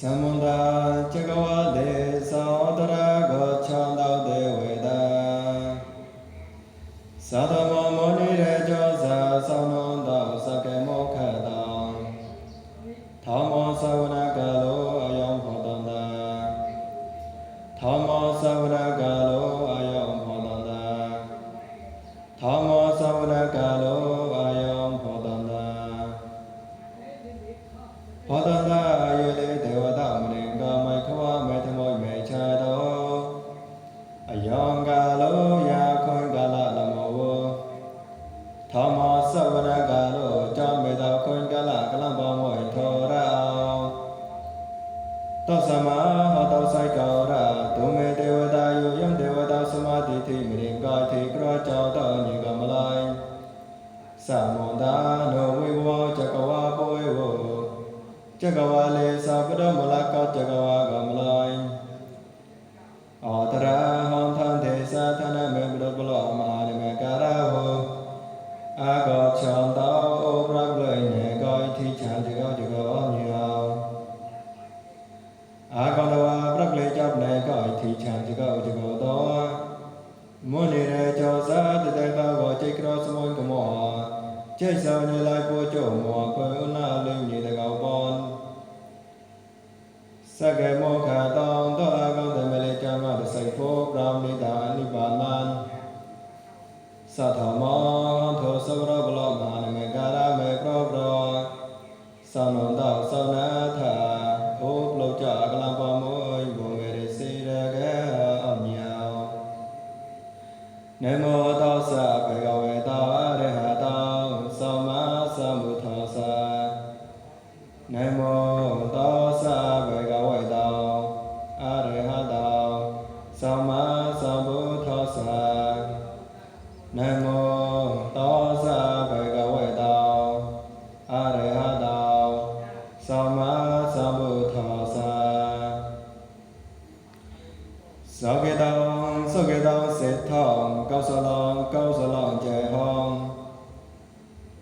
သမန္တာဇဂဝလေသောတရကောချောင်းတော်တေဝေဒာသာသမမောနိရေကျော တောသမဟောတောဆိုင်ကောရာဒုမေဒေဝတာယုယံဒေဝတာသမာတိတိမရင်ကာတိကရောကြောတောညေကမလိုင်သမန္တာနောဝိဝောဇကဝါပဝေဝဇကဝါလေသဗ္ဗမလကောဇကဝါ စကေမောခတောင်းတောအကောင်တမလေးကျမ်းမတစိတ်ဖို့ပရမိတာအနိပါဏံသတ္ထမောသောသဝရဘလောမာန သောကေတောသောကေတောစေထောကောသလောကောသလောကျေဟော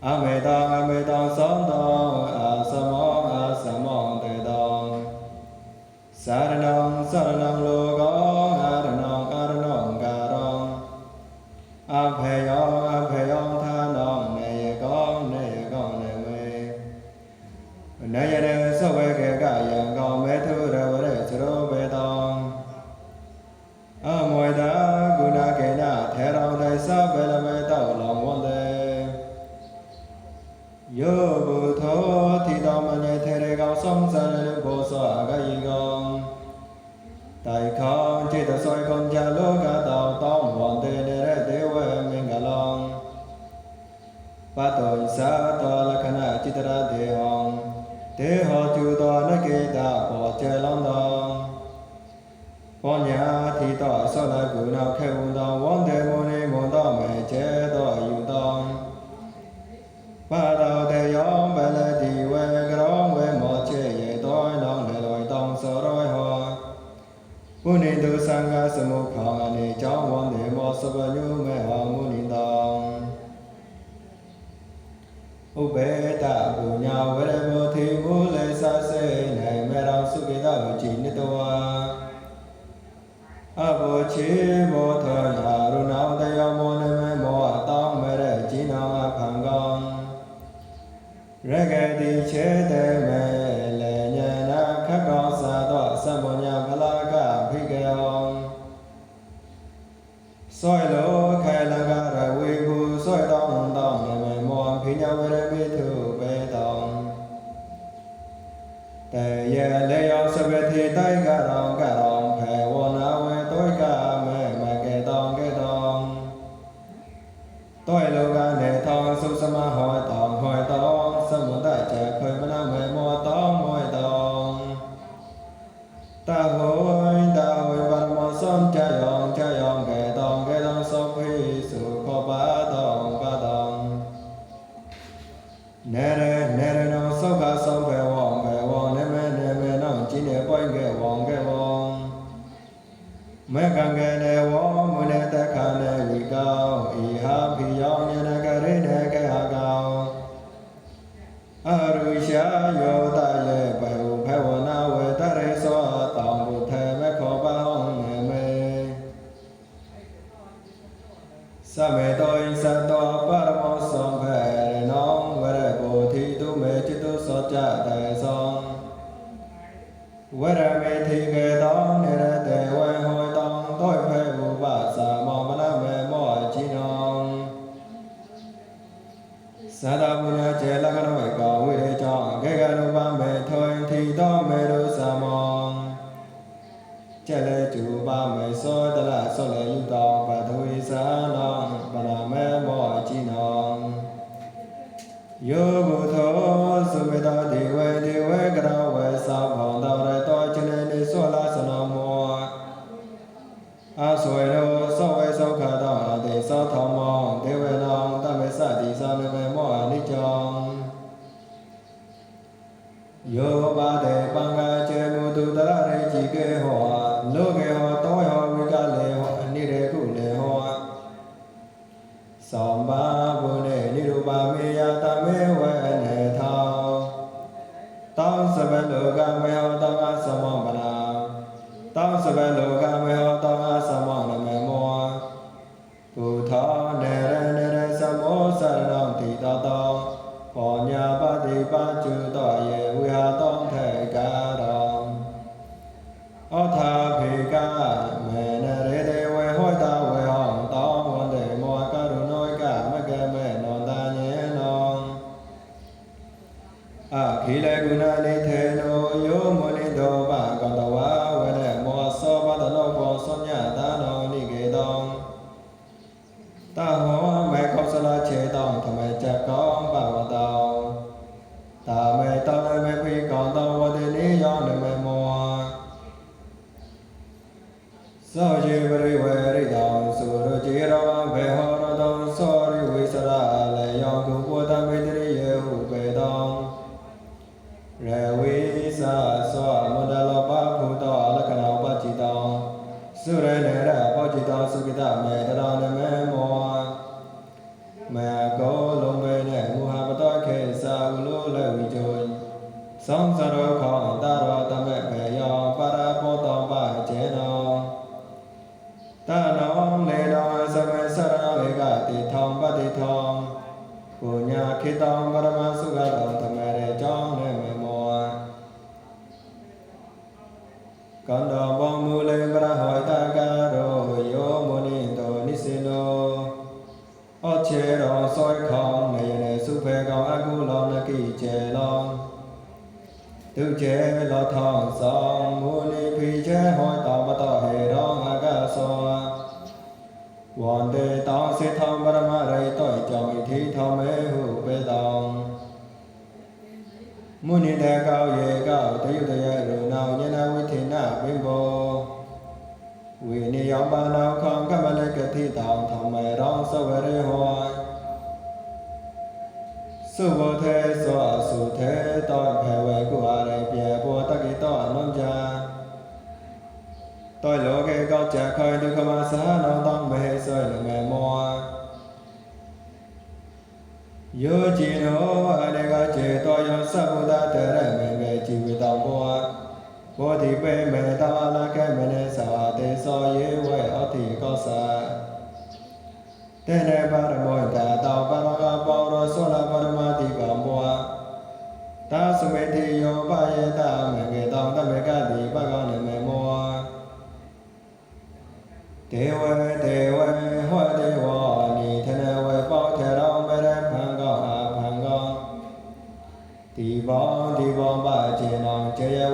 အမေတောအမေတောသောတောအာသမောအာသမောတေတောသာရဏံသာရဏံလောကောအာရဏံအာရဏံကာရောအဖေယောအဖေယောသာနောနေယကောနေယကောနေဝေနယရ ပုဏ္ဏတုသံဃသမုခာနေကြောင်းဝန္တေမောသဗ္ဗညုမေဟမုနိတောဥပေတပုညာဝရမောတိမူလေသစေနိုင်မေရောစုကေတဝကြည်နိတဝါအဘောချေဘောထနာရုဏောတယောမောနမေမောအတောင်းမရជីနောအခံကောရဂတိချေတေ နေရနောစောကဆောင်ပဲဝောင်းပဲဝောင်းနေမဲနေမဲနောကျင်းနေပွင့်ခဲ့ဝောင်းခဲ့ဝောင်းမေကံကလေဝောမနေတခါနေဝိကောဤဟာဖိယောညနကရိနေကဟကောအရုရှာယောတယေဘဝဘဝနာဝေတရေသောတောင်ဘုထေမခောပဟောနေမေသမေတောဣသတောပရမောသံဃ cha thầy son. Với ra mê thi kê đó nê ra tê quê hội tông tôi phê vụ bà xà mò bà nà mê mò chi nông sa đa bu nha chế la ca nô mê cò huy đê chọn kê ca nô ba mê thôi thì đó mê đô xà mò chế lê chủ ba mê soi tê တောသဗ္ဗလောကမေဟောတောအသမနမေမောဘုထာနေရနေရသမောသရဏံတိတတောပောညာပတိပါจุတောယေဝိဟာတောထေကာရောဩထာဖေကမေနရေတေဝေဟောတာဝေဟောတောဝန္တေမောကရုဏောကမကမေနောတညေနောအခိလေကုဏနိထေနောယောမနိတောပကောတဝဝရမော ခောတရောတမေဘေယောပါရဘောတောပကျေနောတနောလေနောသမေစရဏဝေကတိထောပတိထောကိုညာခေတောပရမသုခတောသမေရေကြောင်းနဲ့မေမောကန္တောဘောမူလေပရဟောတကာရောယောမုနိတောနိစေနောအချေရောစောခေါနေရနေစုဖေကောင်အကုလောနကိကျေလော ဒုကျေလောထောင်းဆောင်မူနိဖိချေဟောတောမတောဟေရောအကသောဝန္တေတောစေထောပရမရိတောကြောင့်ဣတိထောမေဟုပေတောမုနိတကောယေကောတယုတယရုနောညနဝိထေနဘိမ္ဘောဝိနိယောပါနောခောကမလကတိတောင်သမေရောသဝရေဟောသုဘောထေသောအစုထေတောဖေဝေကုအာရေ တောလောကေကောကြခိုင်ဒုက္ခမသဟနောတောမေသောလမေမောယောကြည်နောအနေကကျေတော်ယောသဗ္ဗုဒ္ဓတရမေမေជីဝတောဘောဘောဓိပေမေတာလကမနေသာတေသောယေဝေအတိကောသတေနေပါရမောတာတောပရကပေါရောသောလပရမတိကံဘောသာသမေတိယောပယေတမေကေတောတမေကတိပကောနမေမော ဒေဝဒေဝဟောဒေဝနိထနဝေပေါထေရောမရဖံကောအာဖံကောဒီဘောဒီဘောပကျေနောကျေယဝ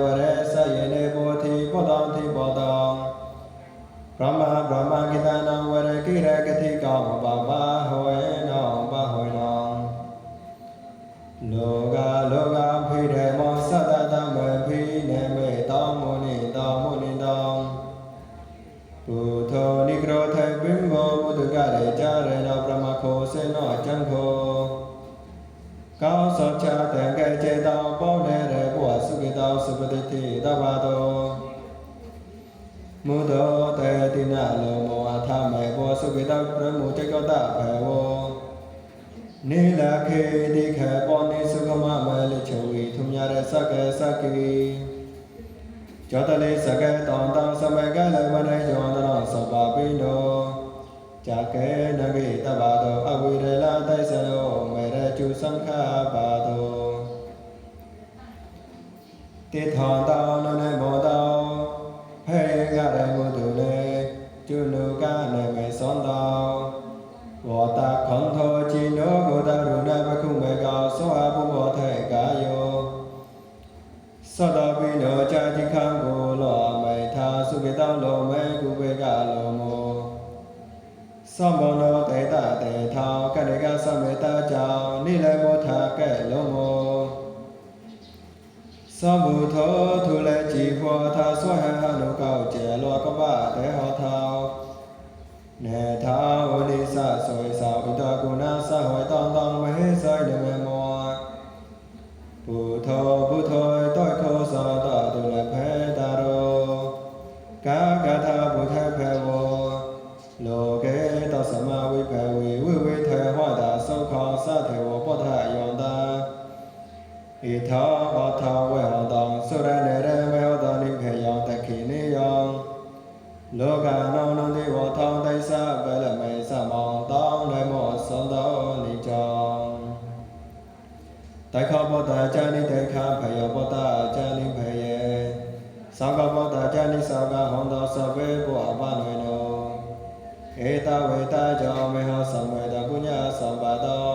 တိတိတဘာတောမုဒ္ဒောတေတိနလောမောအထမေဘောစုကိတောပရမုတေကောတဘေဝောနေလခေတိခေပေါနေစုကမမေလိချဝီထုမြရစကေစကိကျောတလေးစကဲတောင်တောင်စမကလည်းဝနေကျောင်းတော်စပါပိနောကြာကဲနဂိတဘာတောအဝိရလတိုက်စလောမေရကျုသံခပါ တေထောတောနနဘောတောဟေကရဂုတုလေจุลูกาเลเมสอนดาววอตาคอนโทจิโนโกตารุณะปะคุเมกาโสอาภุวเทกายโยสดาวิโนจาติคังโกโลเมทาสุเกตังโลเมกุเวกาโลโมสัมปโนเตตะเตทากัลกะสัมเมตาจานิเลโมทาแกโลโม 三不头突来吉婆他说还哈罗高杰罗个巴得好涛，呢涛尼萨所以萨乌达古那萨怀当当为萨人。 သာကဘောတာကြနိသာကဟောသောသဘေဘောအပနွေနောဧတဝေတကြောင့်မေဟောသံဝေတကုညသံပါတော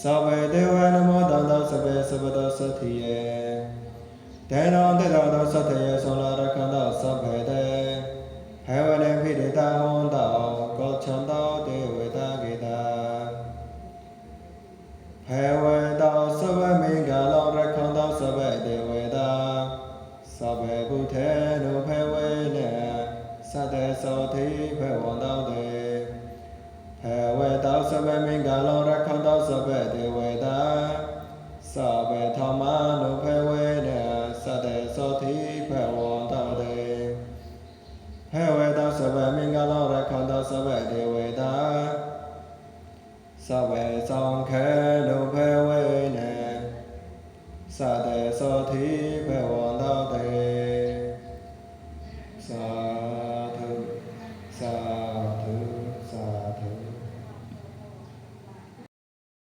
သဘေဒေဝနမောတံသောသဘေသဘတောသတိယေတေနောတေသောသောသတယေသောလာရခန္တောသဘေတေဟေဝနေဖိတေတဟောတောကောချံတောတေဝ